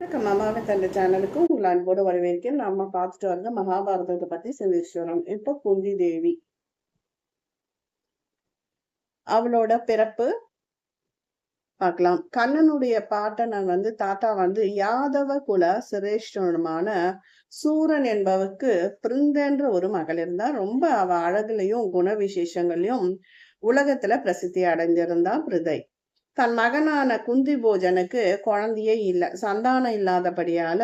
வணக்கம் அம்மாவை தந்த சேனலுக்கு உங்களை அன்போடு வரவேற்கிறேன். நம்ம பார்த்துட்டு வந்த மகாபாரதத்தை பத்தி சிந்திச்சுறோம் இப்போ குந்தி தேவி. அவளோட பிறப்பு பார்க்கலாம். கண்ணனுடைய பாட்டனன் வந்து தாத்தா வந்து யாதவ குல சிரேஷ்டனுமான சூரன் என்பவருக்கு பிருந்தன்ற ஒரு மகள் இருந்தா ரொம்ப அவ அழகுலையும் குண விசேஷங்களையும் உலகத்துல பிரசித்தி அடைஞ்சிருந்தா பிருதை. தன் மகனான குந்தி போஜனுக்கு குழந்தையே இல்லை சந்தானம் இல்லாதபடியால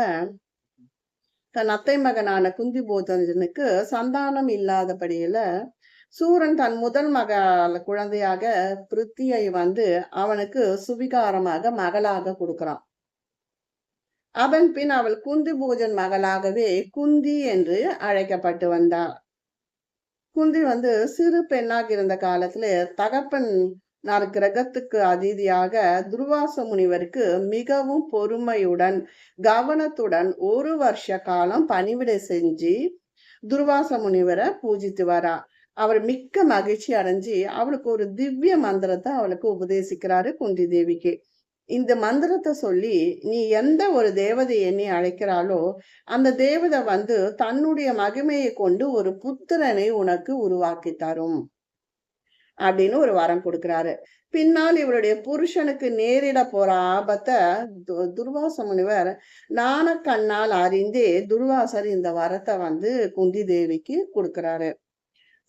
தன் அத்தை மகனான குந்தி போஜனுக்கு சந்தானம் இல்லாதபடியில சூரன் தன் முதல் மக குழந்தையாக பிருத்தியை வந்து அவனுக்கு சுவிகாரமாக மகளாக கொடுக்கிறான். அவன் பின் அவள் குந்தி பூஜன் மகளாகவே குந்தி என்று அழைக்கப்பட்டு வந்தாள். குந்தி வந்து சிறு பெண்ணாக இருந்த காலத்துல தகப்பன் நான் கிரகத்துக்கு அதிதியாக துர்வாச முனிவருக்கு மிகவும் பொறுமையுடன் கவனத்துடன் ஒரு வருஷ காலம் பணிவிடை செஞ்சு துர்வாச முனிவரை பூஜித்து வரா. அவர் மிக்க மகிழ்ச்சி அடைஞ்சு அவளுக்கு ஒரு திவ்ய மந்திரத்தை அவளுக்கு உபதேசிக்கிறாரு குந்தி தேவிக்கு. இந்த மந்திரத்தை சொல்லி நீ எந்த ஒரு தேவதை என்னை அழைக்கிறாளோ அந்த தேவதை வந்து தன்னுடைய மகிமையை கொண்டு ஒரு புத்திரனை உனக்கு உருவாக்கி தரும். அப்படின்னு ஒரு வரம் கொடுக்கிறாரு. பின்னால் இவருடைய புருஷனுக்கு நேரிட போற ஆபத்தை துர்வாச முனிவர் நான கண்ணால் அறிந்தே துர்வாசர் இந்த வரத்தை வந்து குந்தி தேவிக்கு கொடுக்கிறாரு.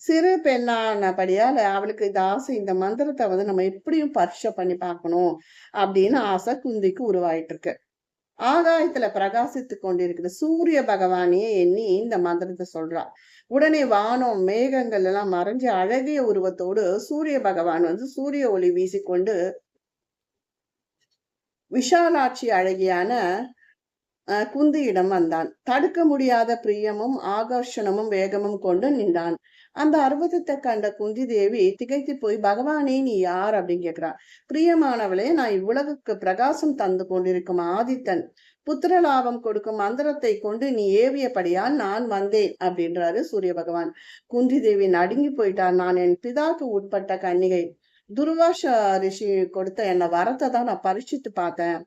சிறு பெண்ணானபடியால அவளுக்கு இந்த ஆசை இந்த மந்திரத்தை வந்து நம்ம எப்படியும் பரிசை பண்ணி பார்க்கணும் அப்படின்னு ஆசை குந்திக்கு உருவாயிட்டு இருக்கு ஆகாயத்துல பிரகாசித்து கொண்டிருக்கிற சூரிய பகவானையே எண்ணி இந்த மந்திரத்தை சொல்றா உடனே வானம் மேகங்கள் எல்லாம் மறைஞ்சு அழகிய உருவத்தோடு சூரிய பகவான் வந்து சூரிய ஒளி வீசிக்கொண்டு விஷாலாட்சி அழகியான குந்தியிடம் வந்தான். தடுக்க முடியாத பிரியமும் ஆகர்ஷணமும் வேகமும் கொண்டு நின்றான். அந்த அற்புதத்தை கண்ட குந்தி தேவி திகைத்து போய் பகவானே நீ யார்? அப்படின்னு கேக்குறா பிரியமானவளே நான் இவ்வுலகுக்கு பிரகாசம் தந்து கொண்டிருக்கும் ஆதித்தன். புத்திரலாபம் கொடுக்கும் மந்திரத்தை கொண்டு நீ ஏவியபடியால் நான் வந்தேன் அப்படின்றாரு சூரிய பகவான். குந்தி தேவி நடுங்கி போயிட்டார் நான் என் பிதாக்கு உட்பட்ட கன்னிகை துர்வாஷ ரிஷி கொடுத்த என்ன வரத்தை தான் நான் பரிசித்து பார்த்தேன்.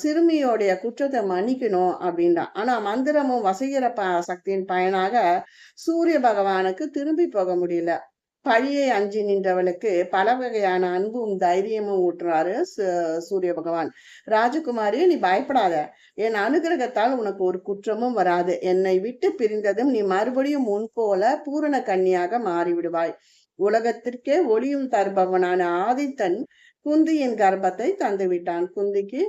சிறுமியோடைய குற்றத்தை மன்னிக்கணும் அப்படின்றான் ஆனா மந்திரமும் வசீகர ப சக்தியின் பயனாக சூரிய பகவானுக்கு திரும்பி போக முடியல. பழியை அஞ்சி நின்றவளுக்கு பல வகையான அன்பும் தைரியமும் ஊட்டுறாரு சூரிய பகவான். ராஜகுமாரி நீ பயப்படாத. என் அனுகிரகத்தால் உனக்கு ஒரு குற்றமும் வராது. என்னை விட்டு பிரிந்ததும் நீ மறுபடியும் முன் போல பூரண கன்னியாக மாறிவிடுவாய். உலகத்திற்கே ஒளியும் தருபவனான ஆதித்தன் குந்தியின் கர்ப்பத்தை தந்துவிட்டான். குந்திக்கு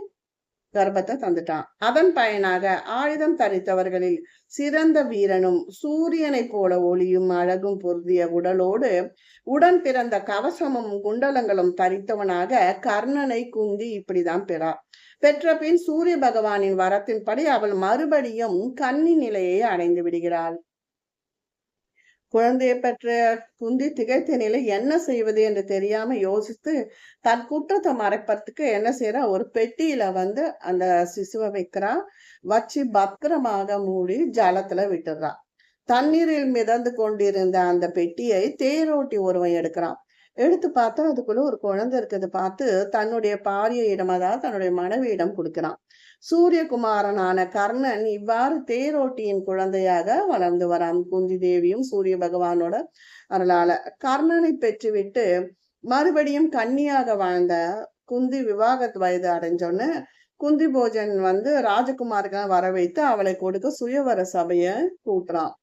கர்ப்பத்தை தந்துட்டான். அதன் பயனாக ஆயுதம் தரித்தவர்களில் சிறந்த வீரனும் சூரியனை போல ஒளியும் அழகும் பொருந்திய உடலோடு உடன் பிறந்த கவசமும் குண்டலங்களும் தரித்தவனாக கர்ணனை குந்தி இப்படிதான் பெறா பெற்ற பின் சூரிய பகவானின் வரத்தின்படி அவள் மறுபடியும் கன்னி நிலையை அடைந்து விடுகிறாள். குழந்தையை பெற்ற குந்தி திகைத்த நிலை என்ன செய்வது என்று தெரியாம யோசித்து தன் குற்றத்தை மறைப்பதற்கு என்ன செய்யறா ஒரு பெட்டியில வந்து அந்த சிசுவை வைக்கிறா. வச்சு பத்திரமாக மூடி ஜலத்துல விட்டுறா தண்ணீரில் மிதந்து கொண்டிருந்த அந்த பெட்டியை தேரோட்டி ஒருவன் எடுக்கிறான். எடுத்து பார்த்தா அதுக்குள்ள ஒரு குழந்தை இருக்கிறத பார்த்து தன்னுடைய பாரியையிடம் அதாவது தன்னுடைய மனைவியிடம் கொடுக்கிறான். சூரியகுமாரனான கர்ணன் இவ்வாறு தேரோட்டியின் குழந்தையாக வளர்ந்து வரான். குந்தி தேவியும் சூரிய பகவானோட அருளால. கர்ணனை பெற்றுவிட்டு மறுபடியும் கன்னியாக வாழ்ந்த குந்தி விவாக வயது அடைஞ்சோன்னு குந்தி போஜன் வந்து ராஜகுமாருக்கு வர வைத்து அவளை கொடுக்க சுயவர சபைய கூட்டுறான்.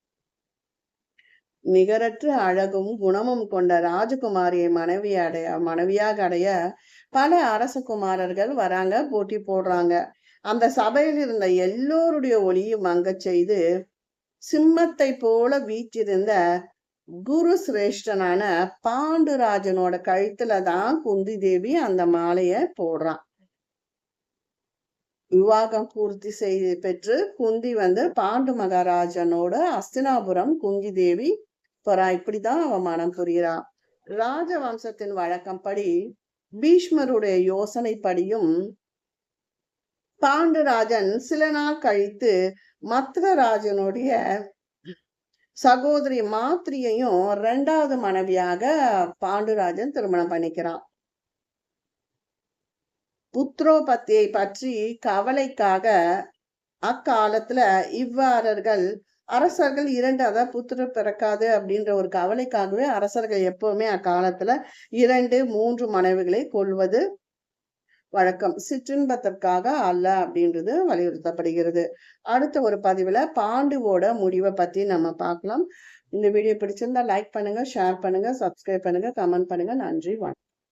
நிகரற்ற அழகும் குணமும் கொண்ட ராஜகுமாரியை மனைவி அடைய மனைவியாக அடைய பல அரசகுமாரர்கள் வராங்க போட்டி போடுறாங்க. அந்த சபையில் இருந்த எல்லோருடைய ஒளியும் அங்க செய்து சிம்மத்தை போல வீற்றிருந்த குரு சிரேஷ்டனான பாண்டுராஜனோட கழுத்துல தான் குந்தி தேவி அந்த மாலைய போடுறான். விவாகம் பூர்த்தி செய்து பெற்று குந்தி வந்து பாண்டு மகாராஜனோட அஸ்தினாபுரம் குந்தி தேவி போறா இப்படிதான் அவன் மனம் புரிகிறா ராஜவம்சத்தின் வழக்கப்படி பீஷ்மருடைய யோசனைப்படியும் பாண்டராஜன் சில நாள் கழித்து மத்ரராஜனுடைய சகோதரி மாத்திரியையும் ரெண்டாவது மனைவியாக பாண்டுராஜன் திருமணம் பண்ணிக்கிறான். புத்திரோபத்தியை பற்றி கவலைக்காக அக்காலத்துல இவ்வாறர்கள் அரசர்கள் இரண்டு அதாவது புத்திர பிறக்காது அப்படின்ற ஒரு கவலைக்காகவே அரசர்கள் எப்பவுமே அக்காலத்துல இரண்டு மூன்று மனைவிகளை கொள்வது வழக்கம். சிற்றின்பத்திற்காக அல்ல அப்படின்றது வலியுறுத்தப்படுகிறது. அடுத்த ஒரு பதிவுல பாண்டுவோட முடிவை பத்தி நம்ம பார்க்கலாம். இந்த வீடியோ பிடிச்சிருந்தா லைக் பண்ணுங்க ஷேர் பண்ணுங்க சப்ஸ்கிரைப் பண்ணுங்க கமெண்ட் பண்ணுங்க. நன்றி வணக்கம்.